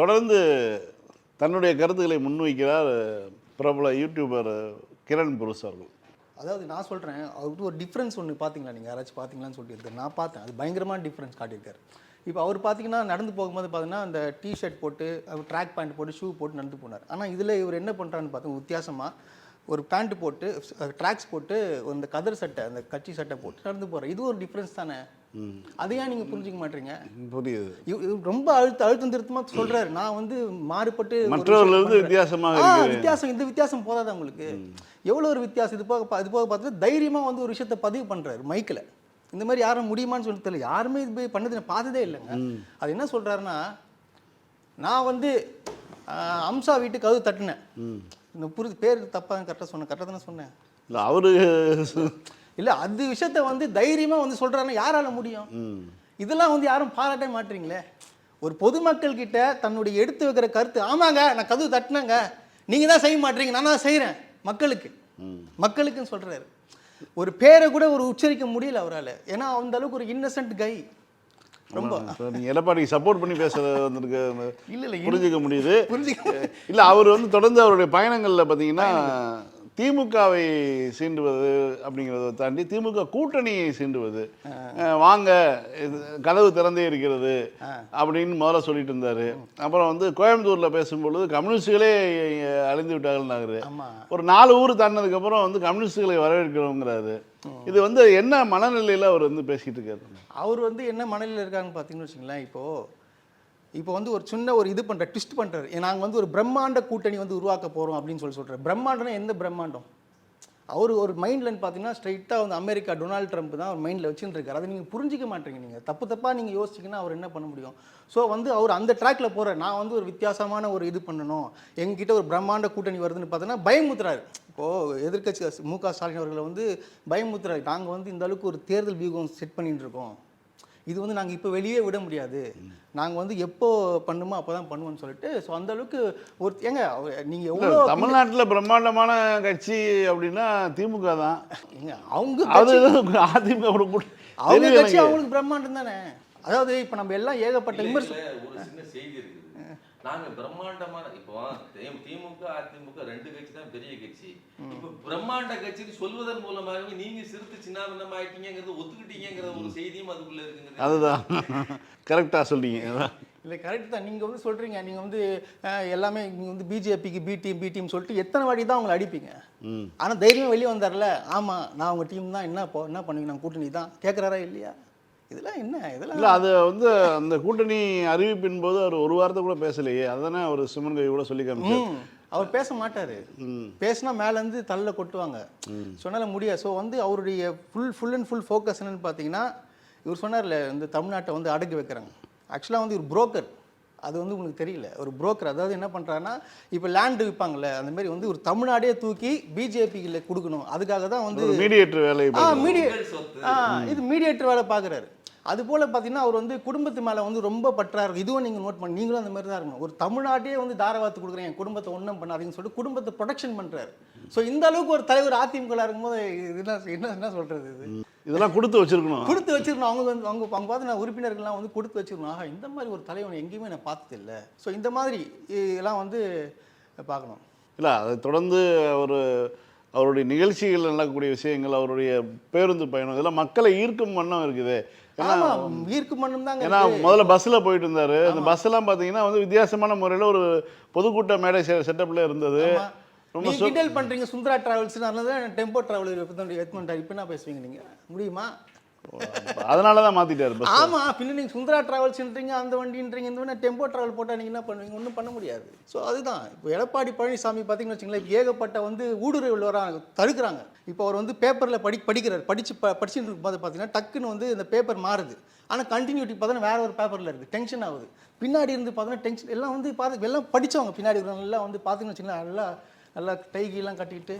தொடர்ந்து தன்னுடைய கருத்துக்களை முன்வைக்கிறார் பிரபல யூடியூபர் கிரண் புருஷ் அவர்கள். அதாவது நான் சொல்கிறேன் அவருக்கு ஒரு டிஃப்ரென்ஸ் ஒன்று பார்த்தீங்களா நீங்கள் யாராச்சும் பார்த்தீங்களான்னு சொல்லிட்டு நான் பார்த்தேன். அது பயங்கரமான டிஃப்ரென்ஸ் காட்டியிருக்காரு. இப்போ அவர் பார்த்தீங்கன்னா நடந்து போகும்போது பார்த்தீங்கன்னா அந்த டிஷர்ட் போட்டு ட்ராக் பேண்ட் போட்டு ஷூ போட்டு நடந்து போனார். ஆனால் இதில் இவர் என்ன பண்ணுறான்னு பார்த்தா வித்தியாசமாக ஒரு பேண்ட் போட்டு ட்ராக்ஸ் போட்டு இந்த கதர் சட்டை அந்த கட்சி சட்டை போட்டு நடந்து போகிறார் இது ஒரு டிஃப்ரென்ஸ் தானே? அதை ஏன் நீங்கள் புரிஞ்சுக்க மாட்டீங்க? புரியுது. ரொம்ப அழுத்த அழுத்தம் திருத்தமாக சொல்றாரு. நான் வந்து மாறுபட்டு பண்றேன். வித்தியாசமாக. வித்தியாசம் இந்த வித்தியாசம் போதாதா உங்களுக்கு? எவ்வளோ ஒரு வித்தியாசம்? இது போக இது போக பார்த்து தைரியமா வந்து ஒரு விஷயத்த பதிவு பண்றாரு மைக்கில் இந்த மாதிரி யாரும் முடியுமான்னு சொல்லி தெரியல. யாருமே இது போய் பண்ணது நான் பார்த்ததே இல்லைங்க. அது என்ன சொல்றாருன்னா நான் வந்து அம்சா வீட்டுக்கு கதவு தட்டினேன். இந்த புரிது பேர் தப்பா கரெக்டாக சொன்னேன் கரெக்டாக தானே சொன்னேன். இல்லை அவரு இல்ல அது விஷயத்த வந்து தைரியமா வந்து சொல்றாருன்னா யாரால முடியும்? இதெல்லாம் வந்து யாரும் பாராட்ட மாட்டீங்களே? ஒரு பொதுமக்கள் கிட்ட தன்னுடைய எடுத்து வைக்கிற கருத்து ஆமாங்க நான் கதவு தட்டினேங்க. நீங்க தான் செய்ய மாட்டீங்க நான் தான் செய்றேன். மக்களுக்கு. மக்களுக்குன்னு சொல்றாரு. ஒரு பேரை கூட ஒரு உச்சரிக்க முடியல அவரால. ஏன்னா அந்த அளவுக்கு ஒரு இன்னசென்ட் கை ரொம்ப. இப்ப நீங்க எடப்பாடிக்கு சப்போர்ட் பண்ணி பேசுறது வந்திருக்கு. இல்ல இல்ல புரிஞ்சுக்க முடியுது. புரிஞ்சுக்க இல்ல அவர் வந்து தொடர்ந்து அவருடைய பயணங்கள்ல பாத்தீங்கன்னா திமுகவை சீண்டுவது அப்படிங்கிறத தாண்டி திமுக கூட்டணியை சீண்டுவது. வாங்க இது கதவு திறந்தே இருக்கிறது அப்படின்னு முதல்ல சொல்லிட்டு இருந்தாரு. அப்புறம் வந்து கோயம்புத்தூர்ல பேசும்பொழுது கம்யூனிஸ்டுகளே அழிந்து விட்டாங்கன்னாரு ஒரு நாலு ஊர் தாண்டினதுக்கு அப்புறம் வந்து கம்யூனிஸ்டுகளை வரவேற்கிறோங்கிறாரு இது வந்து என்ன மனநிலையில அவர் வந்து பேசிட்டு இருக்காரு? அவர் வந்து என்ன மனநிலையில் இருக்காருன்னு பார்த்தீங்கன்னு வச்சுங்களேன் இப்போ இப்போ வந்து ஒரு சின்ன ஒரு இது பண்ணுற ட்விஸ்ட் பண்ணுறாரு நாங்கள் வந்து ஒரு பிரம்மாண்ட கூட்டணி வந்து உருவாக்க போகிறோம் அப்படின்னு சொல்லி சொல்கிறார் பிரம்மாண்டம்னா எந்த பிரம்மாண்டம்? அவர் ஒரு மைண்ட்லன்னு பார்த்தீங்கன்னா ஸ்ட்ரைட்டாக வந்து அமெரிக்கா டொனால்ட் ட்ரம்ப் தான் அவர் மைண்டில் வச்சுட்டு இருக்காரு அதை நீங்கள் புரிஞ்சிக்க மாட்டீங்க நீங்கள் தப்பு தப்பாக நீங்கள் யோசிச்சிங்கன்னா அவர் என்ன பண்ண முடியும்? ஸோ வந்து அவர் அந்த ட்ராக்ல போகிறார் நான் வந்து ஒரு வித்தியாசமான ஒரு இது பண்ணணும். எங்ககிட்ட ஒரு பிரம்மாண்ட கூட்டணி வருதுன்னு பார்த்தீங்கன்னா பயமுத்துறாரு இப்போது எதிர்க்கட்சி மு க ஸ்டாலின் அவர்களை வந்து பயமுத்துறாரு நாங்கள் வந்து இந்த அளவுக்கு ஒரு தேர்தல் வியூகம் செட் பண்ணிட்டு இருக்கோம். இது வந்து நாங்கள் இப்போ வெளியே விட முடியாது. நாங்கள் வந்து எப்போ பண்ணுமோ அப்போ தான் பண்ணுவோம்னு சொல்லிட்டு ஸோ அந்த அளவுக்கு ஒரு ஏங்க நீங்கள் எவ்வளோ தமிழ்நாட்டுல பிரம்மாண்டமான கட்சி அப்படின்னா திமுக தான். அவங்க அது அதிமுக அவங்க கட்சி. அவங்களுக்கு பிரம்மாண்டம் தானே? அதாவது இப்போ நம்ம எல்லாம் ஏகப்பட்ட விமர்சனம் ஒரு சின்ன செய்தி இருக்குது. நாங்க பிரம்மாண்டமான இப்போ திமுக அதிமுக ரெண்டு கட்சி தான் பெரிய கட்சி. இப்ப பிரம்மாண்ட கட்சின்னு சொல்வதன் மூலமாகவே நீங்க சிறுத்து சின்னாபின்னம் ஆயிட்டீங்கிறது ஒத்துக்கிட்டீங்கிற ஒரு செய்தியும் அதுக்குள்ள இருக்குங்க அதுதான். கரெக்டா சொல்றீங்க. அதான். இல்லை கரெக்ட் தான். நீங்கள் வந்து சொல்கிறீங்க நீங்கள் வந்து எல்லாமே நீங்கள் வந்து பிஜேபிக்கு பி டீம் பி டீம் சொல்லிட்டு எத்தனை வாட்டி தான் அவங்களை அடிப்பீங்க. ஆனால் தைரியமாக வெளியே வந்தார்ல ஆமாம் நான் உங்கள் டீம் தான். என்ன போ என்ன பண்ணுவீங்க? நான் கூட்டணி தான். கேட்குறாரா இல்லையா? இதெல்லாம் என்ன? இதெல்லாம் இல்ல அது வந்து அந்த கூட்டணி அறிவிப்பின் போது அவர் ஒரு வாரத்தை கூட பேசலையே. அதானே அவர் சுமன் கவி கூட சொல்லி அவர் பேச மாட்டாரு. பேசினா மேலேருந்து தள்ள கொட்டுவாங்க. சொன்னால முடியாது. ஸோ வந்து அவருடைய full full and full focus என்னன்னு பார்த்தீங்கன்னா இவர் சொன்னார்ல இந்த தமிழ்நாட்டை வந்து அடக்கி வைக்கிறாங்க ஆக்சுவலாக வந்து இவர் புரோக்கர் அது வந்து உங்களுக்கு தெரியல. ஒரு புரோக்கர் அதாவது என்ன பண்ணுறாருன்னா இப்போ லேண்டு விற்பாங்கல்ல அந்த மாதிரி வந்து ஒரு தமிழ்நாடே தூக்கி பிஜேபியில் கொடுக்கணும். அதுக்காக தான் வந்து ஒரு மீடியேட்டர் வேலை ஆ மீடிய உங்கள் சொத்து. ஆ இது மீடியேட்டர் வேலை பார்க்குறாரு. அது போல் பார்த்தீங்கன்னா அவர் வந்து குடும்பத்து மேலே வந்து ரொம்ப பற்றா இருக்கு இதுவும் நீங்கள் நோட் பண்ணி நீங்களும் அந்த மாதிரி தான் இருக்கணும். ஒரு தமிழ்நாட்டையே வந்து தாரவாத்து கொடுக்குறேன் என் குடும்பத்தை ஒன்றும் பண்ணாதீங்கன்னு சொல்லிட்டு குடும்பத்தை ப்ரொடெக்ஷன் பண்ணுறாரு ஸோ இந்த அளவுக்கு ஒரு தலைவர் அதிமுக இருக்கும்போது என்ன என்ன என்ன சொல்கிறது இது? இதெல்லாம் கொடுத்து வச்சிருக்கணும். கொடுத்து வச்சிருக்கணும். அவங்க வந்து அவங்க அவங்க பார்த்து உறுப்பினர்கள்லாம் வந்து கொடுத்து வச்சிருக்கணும். ஆஹா இந்த மாதிரி ஒரு தலைவன் எங்கேயுமே நான் பார்த்தது இல்லை ஸோ இந்த மாதிரி எல்லாம் வந்து பார்க்கணும். இல்ல அதை தொடர்ந்து அவர் அவருடைய நிகழ்ச்சிகள் நடக்கக்கூடிய விஷயங்கள் அவருடைய பேருந்து பயணம் இதெல்லாம் மக்களை ஈர்க்கும் வண்ணம் இருக்குது. ஏன்னா முதல்ல பஸ்ல போயிட்டு இருந்தாரு அந்த பஸ் எல்லாம் பாத்தீங்கன்னா வந்து வித்தியாசமான முறையில ஒரு பொதுக்கூட்ட மேடை செட்டப்ல இருந்தது. ரொம்ப கிண்டல் பண்றீங்க சுந்தரா டிராவல்ஸ் தான் டெம்போ டிராவலர் எடுத்துட்டாரு இப்போ என்ன பேசுவீங்க நீங்க? முடியுமா? அதனாலதான் மாத்திட்டாரு பஸ் ஆமா பின்ன நீங்க சுந்தரா டிராவல்ஸ்ன்றீங்க அந்த வண்டின்றீங்க இந்த வண்டி டெம்போ டிராவல் போட்டா நீங்க என்ன பண்ணுவீங்க? ஒன்றும் பண்ண முடியாது. ஸோ அதுதான். இப்போ எடப்பாடி பழனிசாமி பார்த்தீங்கன்னு வச்சுங்களேன் ஏகப்பட்ட வந்து ஊடுருவல் வர தடுக்கிறாங்க. இப்போ அவர் வந்து பேப்பரில் படி படிக்கிறார். படிச்சு ப படிச்சுட்டு இருக்கும்போது பார்த்தீங்கன்னா டக்குன்னு வந்து இந்த பேப்பர் மாறுது. ஆனால் கண்டினியூட்டி பார்த்தீங்கன்னா வேற ஒரு பேப்பரில் இருக்குது டென்ஷன் ஆகுது. பின்னாடி இருந்து பார்த்தீங்கன்னா டென்ஷன் எல்லாம் வந்து பார்த்து எல்லாம் படிச்சவங்க பின்னாடி இருக்கிறவங்க எல்லாம் வந்து பார்த்தீங்கன்னு வச்சுங்களேன் நல்லா நல்லா டைகெல்லாம் கட்டிக்கிட்டு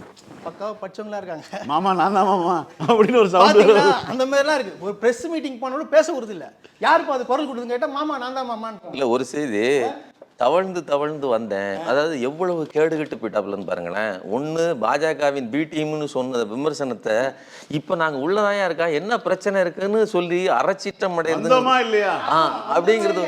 பக்காவாக படிச்சவங்களா இருக்காங்க. மாமா நான் தான் மாமா அப்படின்னு ஒரு சவுண்ட்? அந்த மாதிரிலாம் இருக்கு. ஒரு பிரஸ் மீட்டிங் பண்ணாலும் பேச இல்ல யாருப்பா அது குரல் கொடுத்துன்னு கேட்டா மாமா நான் தான் மாமான்னு இல்ல ஒரு செய்தி. தவழ்ந்து தவழ்ந்து வந்தேன். அதாவது எவ்வளவு கேடுகட்டு போயிட்டாப்புலன்னு பாருங்களேன். ஒன்று பாஜகவின் பி டீம்னு சொன்ன விமர்சனத்தை இப்போ நாங்கள் உள்ளதாயா இருக்கா? என்ன பிரச்சனை இருக்குன்னு சொல்லி அரைச்சிட்டம் இல்லையா? ஆ அப்படிங்கிறது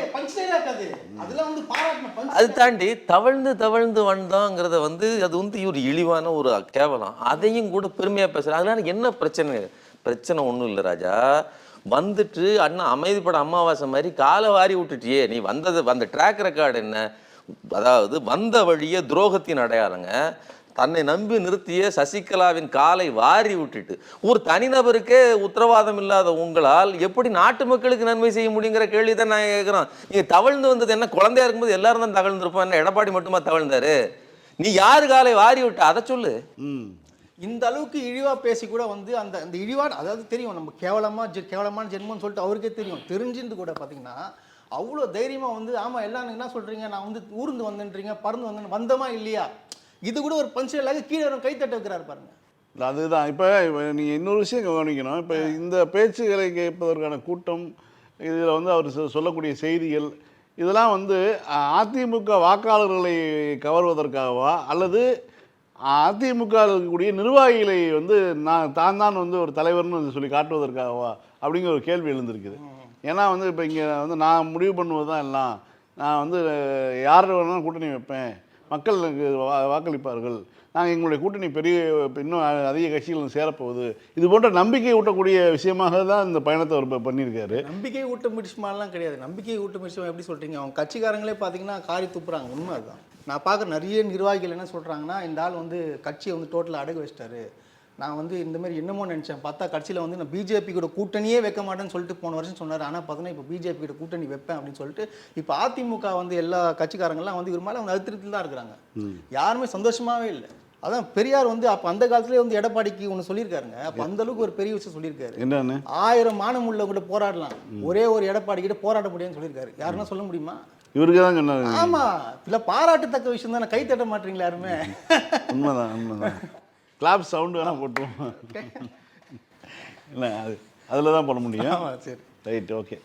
அது தாண்டி தவழ்ந்து தவழ்ந்து வந்தோங்கிறத வந்து அது வந்து ஒரு இழிவான ஒரு கேவலம். அதையும் கூட பெருமையா பேசுறேன். அதனால என்ன பிரச்சனை? பிரச்சனை ஒன்றும் இல்லை ராஜா. வந்துட்டு அண்ணா அமைதிப்பட அமாவாசை மாதிரி காலை வாரி விட்டுட்டியே. நீ வந்தது வந்த ட்ராக் ரெக்கார்டு என்ன? அதாவது வந்த வழியே துரோகத்தின் அடையாளங்க. தன்னை நம்பி நிறுத்திய சசிகலாவின் காலை வாரி விட்டுட்டு. ஒரு தனிநபருக்கே உத்தரவாதம் இல்லாத உங்களால் எப்படி நாட்டு மக்களுக்கு நன்மை செய்ய முடியுங்கிற கேள்வி தான் நான் கேட்குறோம் நீங்கள் தவழ்ந்து வந்தது என்ன? குழந்தையா இருக்கும்போது எல்லாரும் தான் தகழ்ந்துருப்போம் என்ன எடப்பாடி மட்டுமா தவழ்ந்தாரு? நீ யாரு காலை வாரி விட்ட? அதை சொல்லு. ம். இந்த அளவுக்கு இழிவா பேசி கூட வந்து அந்த அந்த இழிவான அதாவது தெரியும் நம்ம கேவலமா ஜெ- கேவலமான ஜென்மம்னு சொல்லிட்டு அவருக்கே தெரியும். தெரிஞ்சிருந்து கூட பார்த்தீங்கன்னா அவ்வளோ தைரியமா வந்து ஆமா எல்லாம் என்ன சொல்றீங்க? நான் வந்து ஊர்ந்து வந்தேன்றீங்க பறந்து வந்தேன் வந்தமா இல்லையா? இது கூட ஒரு பஞ்சுலாக கீழே வரும் கை தட்ட வைக்கிறாரு பாருங்க. இல்ல, அதுதான். இப்போ நீங்கள் இன்னொரு விஷயம் கவனிக்கணும். இப்போ இந்த பேச்சுகளை கேட்பதற்கான கூட்டம் இதில் வந்து அவர் சொல்லக்கூடிய செய்திகள் இதெல்லாம் வந்து அதிமுக வாக்காளர்களை கவர்வதற்காகவா அல்லது அதிமுகவில் இருக்கக்கூடிய நிர்வாகிகளை வந்து நான் தான் தான் வந்து ஒரு தலைவர்னு சொல்லி காட்டுவதற்காகவா அப்படிங்கிற ஒரு கேள்வி எழுந்திருக்குது. ஏன்னா வந்து இப்போ இங்கே வந்து நான் முடிவு பண்ணுவது தான் எல்லாம். நான் வந்து யார் வேணாலும் கூட்டணி வைப்பேன். மக்களுக்கு வா- வாக்களிப்பார்கள். நாங்கள் எங்களுடைய கூட்டணி பெரிய இன்னும் அதிக கட்சிகள் சேரப்போகுது. இது போன்ற நம்பிக்கை ஊட்டக்கூடிய விஷயமாக தான் இந்த பயணத்தை அவர் பண்ணியிருக்காரு. நம்பிக்கை ஊட்ட முடிச்சுமாலாம் கிடையாது. நம்பிக்கை ஊட்ட முடிச்சு எப்படி சொல்கிறீங்க அவங்க கட்சிக்காரங்களே பார்த்தீங்கன்னா காரி துப்புறாங்க. உண்மை அதுதான். நான் பார்க்குற நிறைய நிர்வாகிகள் என்ன சொல்றாங்கன்னா இந்த ஆள் வந்து கட்சியை வந்து டோட்டலாக அடகு வச்சிட்டாரு. நான் வந்து இந்த மாதிரி என்னமோ நினச்சேன். பார்த்தா கட்சியில் வந்து நான் பிஜேபி கூட கூட்டணியே வைக்க மாட்டேன்னு சொல்லிட்டு போன வருஷம் சொன்னார். ஆனால் பார்த்தீங்கன்னா இப்போ பிஜேபி கூட கூட்டணி வைப்பேன் அப்படின்னு சொல்லிட்டு இப்போ அதிமுக வந்து எல்லா கட்சிக்காரங்களாம் வந்து இவர் மேலே அவங்க அதிருப்தியில் தான் இருக்கிறாங்க. யாருமே சந்தோஷமாவே இல்லை. அதான் பெரியார் வந்து அப்போ அந்த காலத்துலேயே வந்து எடப்பாடிக்கு ஒன்று சொல்லியிருக்காருங்க. அப்போ அந்த அளவுக்கு ஒரு பெரிய விஷயம் சொல்லியிருக்காரு. என்னன்னு? ஆயிரம் மானம் உள்ள கூட போராடலாம். ஒரே ஒரு எடப்பாடி கிட்ட போராட முடியும்னு சொல்லியிருக்காரு. யாருன்னா சொல்ல முடியுமா? இவருக்கு தான் சொன்னார். ஆமா. இல்ல பாராட்டத்தக்க விஷயம் தானே. கை தட்ட மாட்டீங்களா யாருமே. உண்மைதான் உண்மைதான். கிளாப் சவுண்டு வேணால் போட்டுருவோம். இல்லை அது அதில் தான் பண்ண முடியும் சரி. Right okay